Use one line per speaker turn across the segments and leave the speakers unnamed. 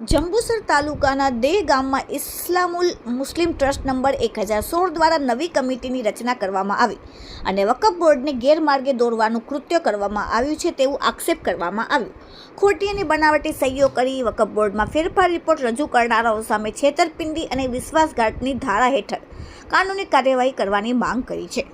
જંબુસર તાલુકાના દે ગામમાં ઇસ્લામુલ મુસ્લિમ trust number એક હજાર સોળ દ્વારા નવી કમિટીની રચના કરવામાં આવી અને વકફ બોર્ડને ગેરમાર્ગે દોરવાનું કૃત્ય કરવામાં આવ્યું છે તેવું આક્ષેપ કરવામાં આવ્યું. ખોટી અને બનાવટી સહીઓ કરી વકફ બોર્ડમાં ફેરફાર રિપોર્ટ રજૂ કરનારાઓ સામે છેતરપિંડી અને વિશ્વાસઘાતની ધારા હેઠળ કાનૂની કાર્યવાહી કરવાની માંગ કરી છે.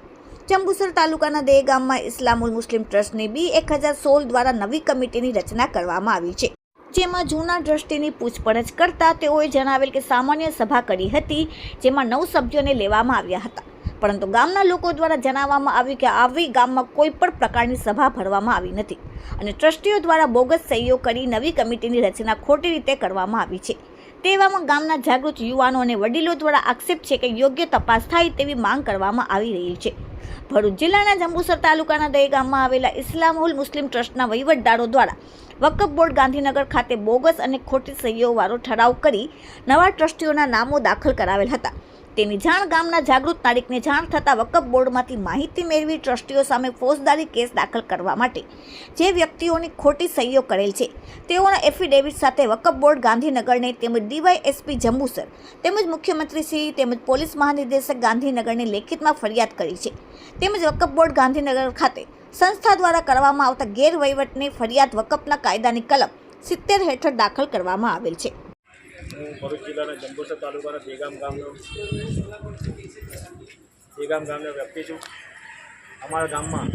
જંબુસર તાલુકાના દે ગામમાં ઇસ્લામુલ મુસ્લિમ ટ્રસ્ટની બી એક હજાર સોળ દ્વારા નવી કમિટીની રચના કરવામાં આવી છે. જેમાં જૂના ટ્રસ્ટીની પૂછપરછ કરતા તેઓએ જણાવેલ કે સામાન્ય સભા કરી હતી, જેમાં નવ સભ્યોને લેવામાં આવ્યા હતા. પરંતુ ગામના લોકો દ્વારા જણાવવામાં આવ્યું કે આવી ગામમાં કોઈ પણ પ્રકારની સભા ભરવામાં આવી નથી અને ટ્રસ્ટીઓ દ્વારા બોગસ સહીઓ કરી નવી કમિટીની રચના ખોટી રીતે કરવામાં આવી છે. તેવામાં ગામના જાગૃત યુવાનો અને વડીલો દ્વારા આક્ષેપ છે કે યોગ્ય તપાસ થાય તેવી માંગ કરવામાં આવી રહી છે. ભરૂચ જિલ્લાના જંબુસર તાલુકાના દહી ગામમાં આવેલા ઇસ્લામુલ મુસ્લિમ ટ્રસ્ટના વહીવટદારો દ્વારા વકફ બોર્ડ ગાંધીનગર ખાતે બોગસ અને ખોટી સહીઓવાળો ઠરાવ કરી નવા ટ્રસ્ટીઓના નામો દાખલ કરાવેલ હતા. તેની જાણ ગામના જાગૃત નાગરિકને જાણ થતાં વકફ બોર્ડમાંથી માહિતી મેળવી ટ્રસ્ટીઓ સામે ફોજદારી કેસ દાખલ કરવા માટે. જે વ્યક્તિઓની ખોટી સહીઓ કરેલ છે. તેઓના એફિડેવિટ સાથે વકફ બોર્ડ ગાંધીનગરને તેમજ ડીવાયએસપી જંબુસર તેમજ મુખ્યમંત્રી શ્રી તેમજ પોલીસ મહાનિર્દેશક ગાંધીનગરને લેખિતમાં ફરિયાદ કરી છે. તેમજ વકફ બોર્ડ ગાંધીનગર ખાતે સંસ્થા દ્વારા કરવામાં આવતા ગેરવહીવટની ફરિયાદ વકફના કાયદાની કલમ સિત્તેર હેઠળ દાખલ કરવામાં આવેલ છે.
હું ભરૂચ જિલ્લાના જંબુસર તાલુકાના દેગામ ગામનો દેગામ ગામનો વ્યક્તિ છું. અમારા ગામમાં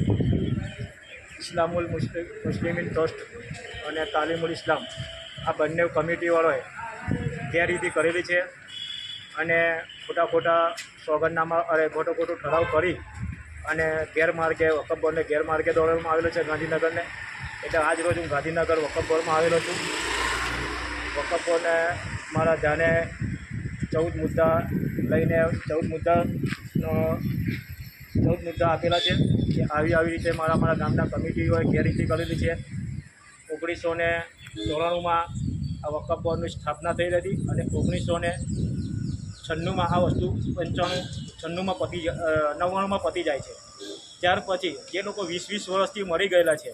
ઇસ્લામુલ મુસ્લિમ, મુસ્લિમીન ટ્રસ્ટ અને તાલીમુલ ઇસ્લામ આ બંને કમિટીવાળોએ ગેરરીતિ કરેલી છે અને ખોટા ખોટા સોગંદનામા અરે ખોટો ખોટો ઠરાવ કરી અને ગેરમાર્ગે વકફ બોર્ડને ગેરમાર્ગે દોડવામાં આવેલો છે ગાંધીનગરને, એટલે આજ રોજ હું ગાંધીનગર વકફ બોર્ડમાં આવેલો છું. વકફ બોર્ડને મારા ધ્યાને ચૌદ મુદ્દા લઈને ચૌદ મુદ્દાનો ચૌદ મુદ્દા આપેલા છે કે આવી આવી રીતે મારા મારા ગામના કમિટીઓએ ગેરરીતિ કરેલી છે. ઓગણીસો ને ચોરાણુંમાં આ વકફ બોર્ડની સ્થાપના થઈ હતી અને ઓગણીસો ને છન્નુંમાં આ વસ્તુ પંચાણું છન્નુંમાં પતી નવ્વાણુંમાં પતી જાય છે. ત્યાર પછી જે લોકો વીસ વીસ વર્ષથી મરી ગયેલા છે,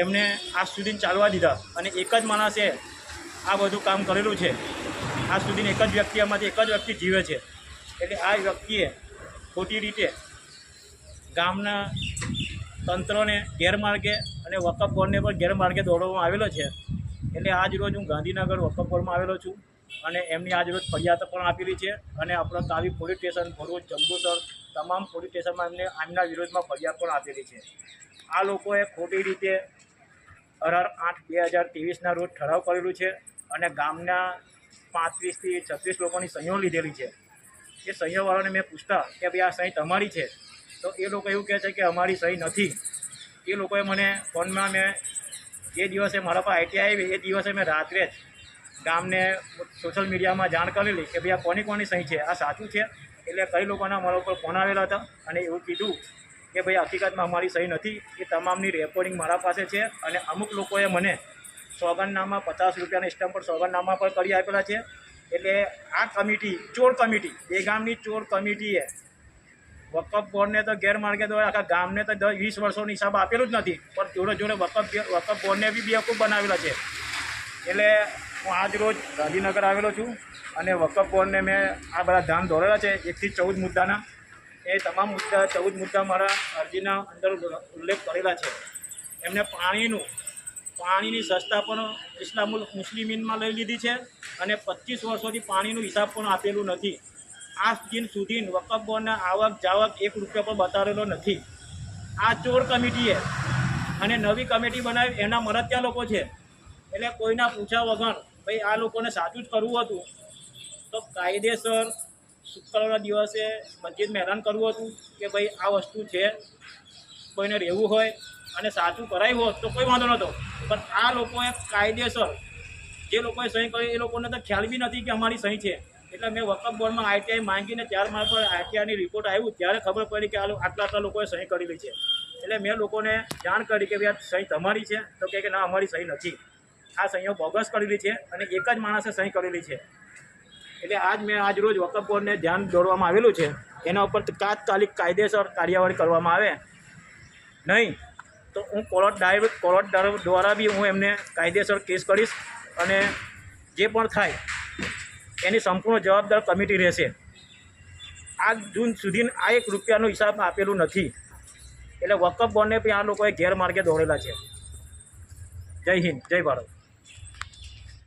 એમને આજ સુધી ચાલવા દીધા અને એક જ માણસે આ બધું કામ કરેલું છે. આજ સુધીની એક જ વ્યક્તિ આમાંથી એક જ વ્યક્તિ જીવે છે. એટલે આ વ્યક્તિએ ખોટી રીતે ગામના તંત્રને ગેરમાર્ગે અને વકફ બોર્ડને પણ ગેરમાર્ગે દોડવામાં આવેલો છે. એટલે આજ રોજ હું ગાંધીનગર વકફ બોર્ડમાં આવેલો છું અને એમની આજ રોજ ફરિયાદ પણ આપેલી છે અને આપણો કાવી પોલીસ સ્ટેશન, ભરૂચ, જંબુસર તમામ પોલીસ સ્ટેશનમાં એમને આમના વિરોધમાં ફરિયાદ પણ આપેલી છે. આ લોકોએ ખોટી રીતે અઢાર આઠ બે હજાર ત્રેવીસના રોજ ઠરાવ કરેલું છે. અને ગામના પાંત્રીસથી છત્રીસ લોકોની સહીઓ લીધેલી છે. એ સહીઓવાળાને મેં પૂછતા કે ભાઈ, આ સહી તમારી છે? તો એ લોકો એવું કહે છે કે, અમારી સહી નથી. એ લોકોએ મને ફોનમાં મેં જે દિવસે મારા પર આઈટીઆઈ આવી, એ દિવસે મેં રાત્રે જ ગામને સોશિયલ મીડિયામાં જાણ કરેલી કે ભાઈ, આ કોની કોની સહી છે? આ સાચું છે? એટલે કઈ લોકોના મારા ઉપર ફોન આવેલા હતા અને એવું કીધું કે, ભાઈ, હકીકતમાં અમારી સહી નથી, એ તમામની રેકોર્ડિંગ મારા પાસે છે. અને અમુક લોકોએ મને સોગંદનામા પચાસ રૂપિયાના સ્ટેમ્પ પર સોગંદનામા પણ કરી આપેલા છે. એટલે આ કમિટી, ચોર કમિટી બે ગામની ચોર કમિટીએ વકફ બોર્ડને તો ગેરમાર્ગે દ્વારા આખા ગામને તો દસ વીસ વર્ષોનો હિસાબ આપેલું જ નથી. પણ જોડે જોડે વકફ વકફ બોર્ડને બી બેવકૂફ બનાવેલા છે. એટલે હું આજ રોજ ગાંધીનગર આવેલો છું અને વકફ બોર્ડને મેં આ બધા ધ્યાન દોરેલા છે, એકથી ચૌદ મુદ્દાના. એ તમામ મુદ્દા, ચૌદ મુદ્દા મારા અરજીના અંદર ઉલ્લેખ કરેલા છે. એમને પાણીનું પાણીની સસ્તા પણ ઇસ્લામુલ મુસ્લિમીનમાં લઈ લીધી છે અને પચીસ વર્ષોથી પાણીનું હિસાબ પણ આપેલું નથી. આ દિન સુધી વકફ આવક જાવક એક રૂપિયા પણ બતાવેલો નથી. આ ચોર કમિટીએ અને નવી કમિટી બનાવી એના મરત્યા લોકો છે. એટલે કોઈના પૂછ્યા વગર ભાઈ આ લોકોને સાચું જ કરવું હતું. તો કાયદેસર શુક્રવારના દિવસે મસ્જિદમાં હેરાન કરવું હતું કે ભાઈ આ વસ્તુ છે. કોઈને રહેવું હોય અને સાચું કરાયું હોત તો કોઈ વાંધો નહોતો. પણ આ લોકોએ કાયદેસર જે લોકોએ સહી કરી, એ લોકોને તો ખ્યાલ બી નથી કે અમારી સહી છે. એટલે મેં વકફ બોર્ડમાં આઈટીઆઈ માંગીને ત્યાર મારા પર આઈટીઆઈની રિપોર્ટ આવ્યું ત્યારે ખબર પડી કે આટલા આટલા લોકોએ સહી કરેલી છે. એટલે મેં લોકોને જાણ કરી કે ભાઈ, આ સહી તમારી છે, તો કહે કે ના, અમારી સહી નથી. આ સહીઓ બોગસ કરેલી છે અને એક જ માણસે સહી કરેલી છે. એટલે આજ મેં આજ રોજ વકફ બોર્ડને ધ્યાન દોરવામાં આવેલું છે. એના ઉપર તાત્કાલિક કાયદેસર કાર્યવાહી કરવામાં આવે. નહીં તો હું કોર્ટ ડાયર કોર્ટ દ્વારા બી હું એમને કાયદેસર કેસ કરીશ અને જે પણ થાય એની સંપૂર્ણ જવાબદાર કમિટી રહેશે. આજ જૂન સુધી આ એક રૂપિયાનો હિસાબ આપેલું નથી. એટલે વકફ બોર્ડને પણ આ લોકોએ ગેરમાર્ગે દોડેલા છે. જય હિન્દ, જય ભારત.